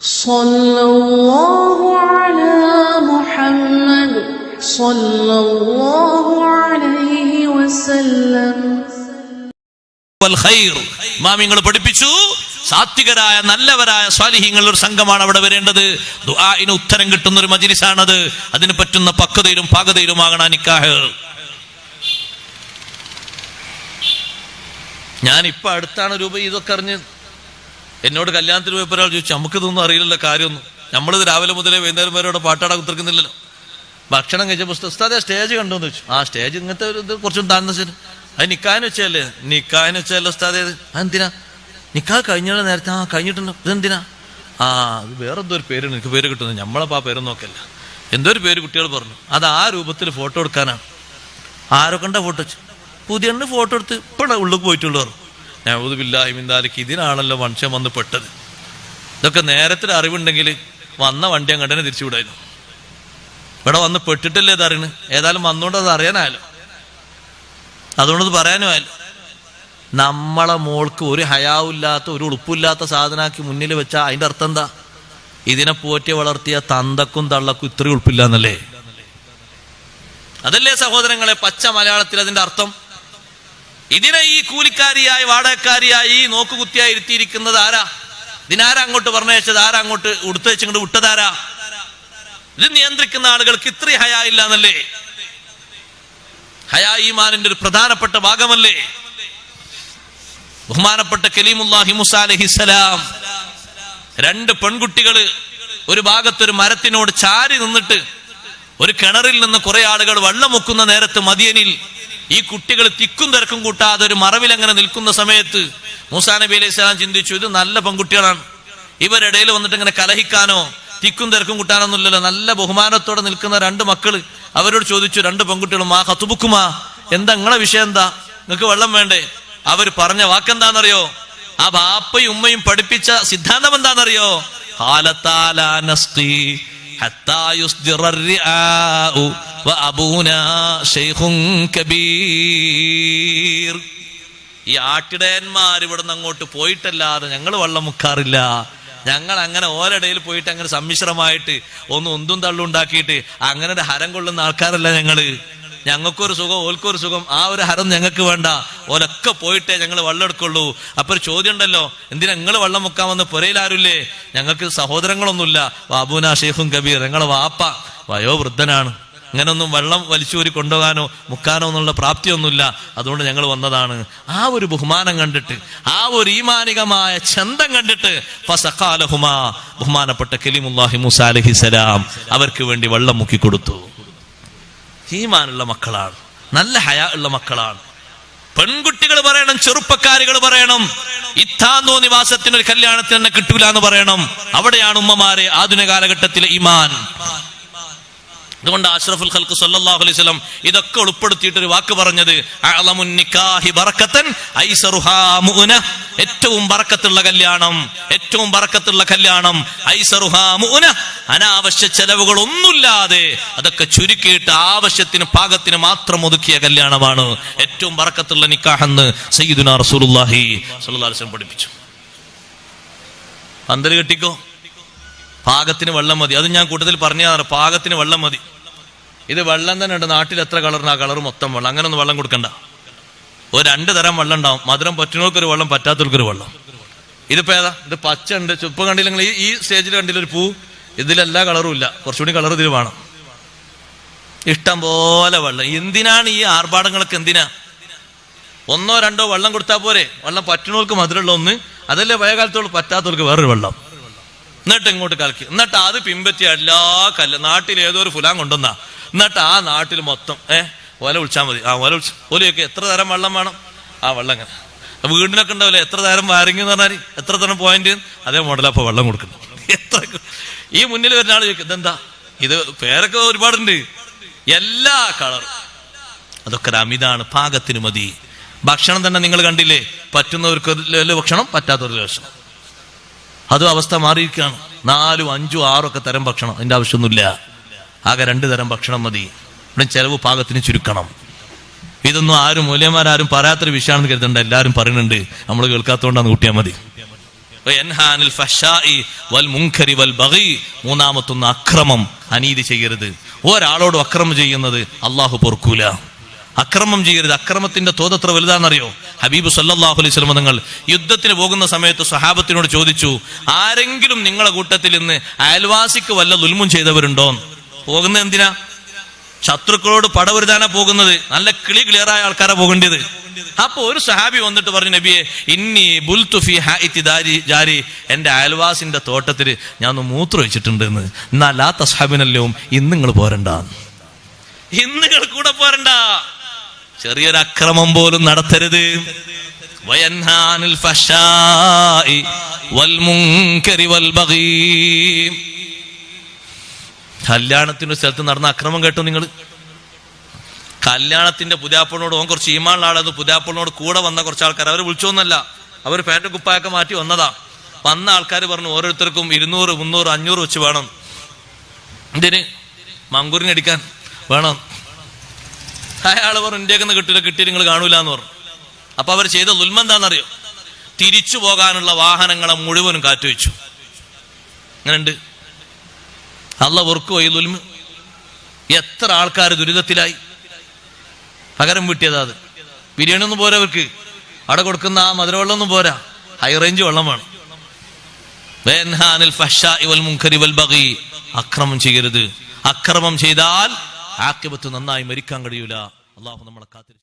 صلى الله على محمد صلى الله عليه وسلم വൽ ഖൈർ മാമിങ്ങൾ പഠിപ്പിച്ചു സാത്വികരായ നല്ലവരായ സ്വാലിഹ്യങ്ങൾ ഒരു സംഘമാണ് അവിടെ വരേണ്ടത് ദുആഇന് ഉത്തരം കിട്ടുന്ന ഒരു മജിലിസാണത് അതിന് പറ്റുന്ന പക്വതയിലും പാകതയിലുമാകണം നിക്കാഹ് ഞാൻ ഇപ്പൊ അടുത്താണ് രൂപ ഇതൊക്കെ അറിഞ്ഞ് എന്നോട് കല്യാണത്തിന് പോയപ്പോൾ ഒരാൾ ചോദിച്ചു നമുക്കിതൊന്നും അറിയില്ലല്ലോ കാര്യമൊന്നും. നമ്മളിത് രാവിലെ മുതലേ വൈകുന്നേരം വരെ അവിടെ പാട്ടാടാൻ കുത്തിർക്കുന്നില്ലല്ലോ ഭക്ഷണം കഴിച്ച പുസ്തകം ഉസ്താദേ സ്റ്റേജ് കണ്ടോന്ന് വെച്ചു ആ സ്റ്റേജ് ഇങ്ങനത്തെ ഒരു ഇത് കുറച്ചും താഴ്ന്ന ശരി അത് നിക്കാന്ന് വെച്ചല്ലേ നിക്കാന്ന് വെച്ചല്ലോ ഉസ്താദേ? അതെന്തിനാ നിക്കാ കഴിഞ്ഞ നേരത്തെ ആ കഴിഞ്ഞിട്ടുണ്ട്? ഇതെന്തിനാ ആ അത് വേറെ എന്തോ ഒരു പേരാണ്. എനിക്ക് പേര് കിട്ടുന്നത് നമ്മളപ്പോൾ ആ പേര് നോക്കല്ല. എന്തോ ഒരു പേര് കുട്ടികൾ പറഞ്ഞു. അത് ആ രൂപത്തിൽ ഫോട്ടോ എടുക്കാനാണ്. ആരൊക്കെ ഫോട്ടോ വെച്ച്. പുതിയ ഫോട്ടോ എടുത്ത് ഇപ്പോഴാണ് ഉള്ളിൽ പോയിട്ടുള്ളൂ പറഞ്ഞു. ഞാൻ മിന്താലിക്ക് ഇതിനാണല്ലോ മനുഷ്യൻ വന്ന് പെട്ടത്. ഇതൊക്കെ നേരത്തെ അറിവുണ്ടെങ്കിൽ വന്ന വണ്ടി അങ്ങോട്ട് തന്നെ തിരിച്ചുവിടായിരുന്നു. ഇവിടെ വന്ന് പെട്ടിട്ടല്ലേ ഇത് ഏതായാലും വന്നുകൊണ്ട് അത് അറിയാനായാലോ? അതുകൊണ്ടത് പറയാനും ആയാലും നമ്മളെ മോൾക്ക് ഒരു ഹയാവില്ലാത്ത ഒരു ഉളുപ്പില്ലാത്ത സാധനമാക്കി മുന്നിൽ വെച്ചാൽ അതിന്റെ അർത്ഥം എന്താ? ഇതിനെ പോറ്റി വളർത്തിയ തന്തക്കും തള്ളക്കും ഇത്രയും ഉളുപ്പില്ല എന്നല്ലേ അതല്ലേ സഹോദരങ്ങളെ പച്ച മലയാളത്തിൽ അതിന്റെ അർത്ഥം? ഇതിനെ ഈ കൂലിക്കാരിയായി വാടകക്കാരിയായി നോക്കുകുത്തിയായി ഇരുത്തിയിരിക്കുന്നത് ആരാ? ഇതിനാരാ അങ്ങോട്ട് പറഞ്ഞയച്ചത്? ആരാ അങ്ങോട്ട് ഉടുത്തയച്ചിങ്ങോട്ട് വിട്ടതാരാ? ഇത് നിയന്ത്രിക്കുന്ന ആളുകൾക്ക് ഇത്രയും ഹയാ ഇല്ല എന്നല്ലേ ഹയാ ഈമാനിന്റെ ഒരു പ്രധാനപ്പെട്ട ഭാഗമല്ലേ? ബഹുമാനപ്പെട്ട കലീമുല്ലാഹി മുസ രണ്ട് പെൺകുട്ടികൾ ഒരു ഭാഗത്തൊരു മരത്തിനോട് ചാരി നിന്നിട്ട് ഒരു കിണറിൽ നിന്ന് കുറെ ആളുകൾ വെള്ളം മുക്കുന്ന നേരത്ത് മദിയനിൽ ഈ കുട്ടികൾ തിക്കും തിരക്കും കൂട്ടാതെ ഒരു മറവിൽ അങ്ങനെ നിൽക്കുന്ന സമയത്ത് മൂസാ നബി അലൈഹി സ്വലാം ചിന്തിച്ചു ഇത് നല്ല പെൺകുട്ടികളാണ്. ഇവരിടയിൽ വന്നിട്ട് ഇങ്ങനെ കലഹിക്കാനോ തിക്കും തിരക്കും കൂട്ടാനൊന്നുമില്ലല്ലോ. നല്ല ബഹുമാനത്തോടെ നിൽക്കുന്ന രണ്ട് മക്കൾ അവരോട് ചോദിച്ചു രണ്ട് പെൺകുട്ടികളും ആ ഹത്തുബുക്കുമാ എന്താ നിങ്ങളെ വിഷയം എന്താ? നിങ്ങൾക്ക് വെള്ളം വേണ്ടേ? അവർ പറഞ്ഞ വാക്കെന്താണെന്നറിയോ? ആ ബാപ്പയും ഉമ്മയും പഠിപ്പിച്ച സിദ്ധാന്തം എന്താണെന്നറിയോ? നസ്ഖി ഹത്താ യുസ്ദിറ الرعاء وأبونا شيخ كبير ഈ ആട്ടിടയന്മാർ ഇവിടുന്ന് അങ്ങോട്ട് പോയിട്ടല്ലാതെ ഞങ്ങൾ വെള്ളം മുക്കാറില്ല ഞങ്ങൾ അങ്ങനെ ഓരിടയിൽ പോയിട്ട് അങ്ങനെ സമ്മിശ്രമായിട്ട് ഒന്ന് ഒന്തും തള്ളും ഉണ്ടാക്കിയിട്ട് അങ്ങനെ ഒരു ഹരം കൊള്ളുന്ന ആൾക്കാരല്ല ഞങ്ങള് ഞങ്ങൾക്കൊരു സുഖം ഓൽക്കൊരു സുഖം. ആ ഒരു ഹരം ഞങ്ങൾക്ക് വേണ്ട. ഓലൊക്കെ പോയിട്ടേ ഞങ്ങൾ വെള്ളം എടുക്കുള്ളൂ അപ്പൊ ഒരു ചോദ്യം ഉണ്ടല്ലോ എന്തിനാ നിങ്ങൾ വെള്ളം മുക്കാമെന്ന് വന്ന് പുരയിലാരുമില്ലേ ഞങ്ങൾക്ക് സഹോദരങ്ങളൊന്നുമില്ല. ബാബുന ഷെയ്ഖും കബീർ ഞങ്ങളെ വാപ്പ വയോവൃദ്ധനാണ്. അങ്ങനൊന്നും വെള്ളം വലിച്ചൂരി കൊണ്ടുപോകാനോ മുക്കാനോ എന്നുള്ള പ്രാപ്തിയൊന്നുമില്ല. അതുകൊണ്ട് ഞങ്ങൾ വന്നതാണ്. ആ ഒരു ബഹുമാനം കണ്ടിട്ട് ആ ഒരു ഈമാനികമായ ചന്തം കണ്ടിട്ട് ബഹുമാനപ്പെട്ട കലിമുല്ലാഹി മുസാ അലഹിസലാം അവർക്ക് വേണ്ടി വെള്ളം മുക്കി കൊടുത്തു ഈമാനുള്ള മക്കളാണ്. നല്ല ഹയാ ഉള്ള മക്കളാണ്. പെൺകുട്ടികൾ പറയണം ചെറുപ്പക്കാരികൾ പറയണം ഇത്താന്തോ നിവാസത്തിന് ഒരു കല്യാണത്തിന് തന്നെ കിട്ടൂല എന്ന് പറയണം. അവിടെയാണ് ഉമ്മമാരെ ആധുനിക കാലഘട്ടത്തിലെ ഈമാൻ അതുകൊണ്ട് അഷ്റഫുൽ ഖൽക്ക് സല്ലല്ലാഹു അലൈഹി വസല്ലം ഇതൊക്കെ ഉൾപ്പെടുത്തിയിട്ട് ഒരു വാക്ക് പറഞ്ഞത് അഅലമുൻ നിക്കാഹി ബറക്കത്തൻ ഐസറുഹാ മുഅന ഏറ്റവും ബറക്കത്തുള്ള കല്യാണം ഏറ്റവും ബറക്കത്തുള്ള കല്യാണം ഐസറുഹാ മുഅന അനാവശ്യ ചെലവുകൾ ഒന്നുമില്ലാതെ അതൊക്കെ ചുരുക്കിയിട്ട് ആവശ്യത്തിന് പാകത്തിന് മാത്രം ഒതുക്കിയ കല്യാണമാണ് ഏറ്റവും ബറക്കത്തുള്ള നിക്കാഹെന്ന് സയ്യിദുനാ റസൂലുള്ളാഹി സ്വല്ലല്ലാഹു അലൈഹി വസല്ലം പഠിപ്പിച്ചു. പന്തൽ കെട്ടിക്കോ? പാകത്തിന് വെള്ളം മതി. അത് ഞാൻ കൂട്ടത്തിൽ പറഞ്ഞതാണ്. പാകത്തിന് വെള്ളം മതി. ഇത് വെള്ളം തന്നെ ഉണ്ട്. നാട്ടിൽ എത്ര കളറിന് ആ കളർ മൊത്തം വെള്ളം. അങ്ങനെ ഒന്നും വെള്ളം കൊടുക്കണ്ട. ഒരു രണ്ട് തരം വെള്ളം ഉണ്ടാവും. മധുരം പറ്റുന്നവർക്കൊരു വെള്ളം പറ്റാത്തവർക്കൊരു വെള്ളം. ഇതിപ്പോ ഏതാ? ഇത് പച്ച ഉണ്ട്. ചുപ്പ് കണ്ടില്ലെങ്കിൽ ഈ ഈ സ്റ്റേജിൽ കണ്ടില്ല ഒരു പൂ? ഇതിലെല്ലാ കളറും ഇല്ല. കുറച്ചുകൂടി കളർ ഇതിൽ വേണം. ഇഷ്ടം പോലെ വെള്ളം. എന്തിനാണ് ഈ ആർഭാടങ്ങളൊക്കെ എന്തിനാ? ഒന്നോ രണ്ടോ വെള്ളം കൊടുത്താൽ പോരെ. വെള്ളം പറ്റുന്നവർക്ക് മധുരമുള്ള ഒന്ന്. അതല്ലേ വയകാലത്തോളം പറ്റാത്തവർക്ക് വേറൊരു വെള്ളം. എന്നിട്ട് ഇങ്ങോട്ട് കലക്കി. എന്നിട്ട് അത് പിമ്പറ്റിയ എല്ലാ കല്ല് നാട്ടിൽ ഏതോ ഒരു ഫുലാൻ കൊണ്ടുവന്നാ. എന്നിട്ട് ആ നാട്ടിൽ മൊത്തം ഏഹ് ഒല വിളിച്ചാൽ മതി. ആ ഓല വിളിച്ച ഒലയൊക്കെ എത്ര തരം വെള്ളം വേണം? ആ വെള്ളം ഇങ്ങനെ വീടിനൊക്കെ ഉണ്ടാവില്ലേ? എത്ര തരം വാരിങ് എന്ന് പറഞ്ഞാൽ എത്ര തരം പോയിന്റ് അതേ മോഡലാ വെള്ളം കൊടുക്കുന്നു എത്ര ഈ മുന്നിൽ വരുന്ന ആൾ ചോദിക്കും ഇതെന്താ? ഇത് പേരൊക്കെ ഒരുപാടുണ്ട്. എല്ലാ കളർ അതൊക്കെ അമിതാണ് പാകത്തിന് മതി. ഭക്ഷണം തന്നെ നിങ്ങൾ കണ്ടില്ലേ? പറ്റുന്നവർക്ക് ഭക്ഷണം പറ്റാത്തവർക്ക് ഭക്ഷണം. അതും അവസ്ഥ മാറിയിരിക്കുകയാണ്. നാലും അഞ്ചും ആറും ഒക്കെ തരം ഭക്ഷണം. അതിന്റെ ആവശ്യമൊന്നുമില്ല. ആകെ രണ്ട് തരം ഭക്ഷണം മതി. ഇവിടെ ചെലവ് പാകത്തിന് ചുരുക്കണം. ഇതൊന്നും ആരും മൂല്യന്മാരാരും പറയാത്തൊരു വിഷയമാണെന്ന് കരുതണ്ട. എല്ലാവരും പറയുന്നുണ്ട്. നമ്മൾ കേൾക്കാത്തതുകൊണ്ടാണ് കൂട്ടിയാൽ മതി. മൂന്നാമത്തൊന്ന് അക്രമം. അനീതി ചെയ്യരുത്. ഒരാളോട് അക്രമം ചെയ്യുന്നത് അള്ളാഹു പൊറുക്കൂല. അക്രമം ചെയ്യരുത്. അക്രമത്തിന്റെ തോതത്ര വലുതാണെന്നറിയോ? ഹബീബ് സല്ലാഹു അലൈഹി വസല്ലം തങ്ങൾ യുദ്ധത്തിന് പോകുന്ന സമയത്ത് സഹാബത്തിനോട് ചോദിച്ചു ആരെങ്കിലും നിങ്ങളെ കൂട്ടത്തിൽ ഇന്ന് അയൽവാസിക്ക് വല്ല ദുൽമും ചെയ്തവരുണ്ടോ? പോകുന്നത് എന്തിനാ? ശത്രുക്കളോട് പടവരുതാനാ പോകുന്നത്. നല്ല കിളി ക്ലിയറായ ആൾക്കാരാ പോകേണ്ടത്. അപ്പൊ ഒരു സഹാബി വന്നിട്ട് പറഞ്ഞു നബിയെ ഇന്നി ബുൽതു ഫി ഹാഇത്തി ജാരി എന്റെ അയൽവാസിന്റെ തോട്ടത്തിൽ ഞാൻ ഒന്ന് മൂത്ര വെച്ചിട്ടുണ്ട് എന്ന് എന്നാൽ ആ തസ്ഹാബിനല്ലോ ഇന്ന് നിങ്ങൾ പോരണ്ട. ഇന്ന് നിങ്ങൾ കൂടെ പോരണ്ട. ചെറിയൊരു അക്രമം പോലും നടത്തരുത്. കല്യാണത്തിന്റെ സ്ഥലത്ത് നടന്ന അക്രമം കേട്ടോ നിങ്ങൾ. കല്യാണത്തിന്റെ പുതിയാപ്പിളിനോട് ഓൻ കുറച്ച് ഈമാനുള്ള ആളത് പുതിയാപ്പിളിനോട് കൂടെ വന്ന കുറച്ച് ആൾക്കാർ അവർ വിളിച്ചോന്നല്ല. അവർ പാന്റ് കുപ്പായൊക്കെ മാറ്റി വന്നതാ. വന്ന ആൾക്കാർ പറഞ്ഞു ഓരോരുത്തർക്കും ഇരുന്നൂറ് മുന്നൂറ് അഞ്ഞൂറ് വെച്ച് വേണം. എന്തിന്? മങ്കൂറിനടിക്കാൻ വേണം. അയാൾ പറഞ്ഞു ഇന്ത്യയ്ക്ക് കിട്ടില്ല കിട്ടി നിങ്ങൾ കാണൂല എന്ന് പറഞ്ഞു. അപ്പൊ അവർ ചെയ്ത ദുൽമ എന്താണെന്നറിയോ? തിരിച്ചു പോകാനുള്ള വാഹനങ്ങളെ മുഴുവനും കാറ്റുവെച്ചു അങ്ങനെയുണ്ട് അല്ല ഓർക്കുവോ ഈ ദുൽമ. എത്ര ആൾക്കാർ ദുരിതത്തിലായി. പകരം വീട്ടിയതാ അത്. ബിരിയാണി ഒന്നും പോരാ അവർക്ക്. അവിടെ കൊടുക്കുന്ന ആ മധുരവെള്ളമൊന്നും പോരാ. ഹൈ റേഞ്ച് വെള്ളം വേണം. അക്രമം ചെയ്യരുത്. അക്രമം ചെയ്താൽ ആക്കിബത്ത് നന്നായി മരിക്കാൻ കഴിയൂല. അള്ളാഹു നമ്മളെ കാത്തിരി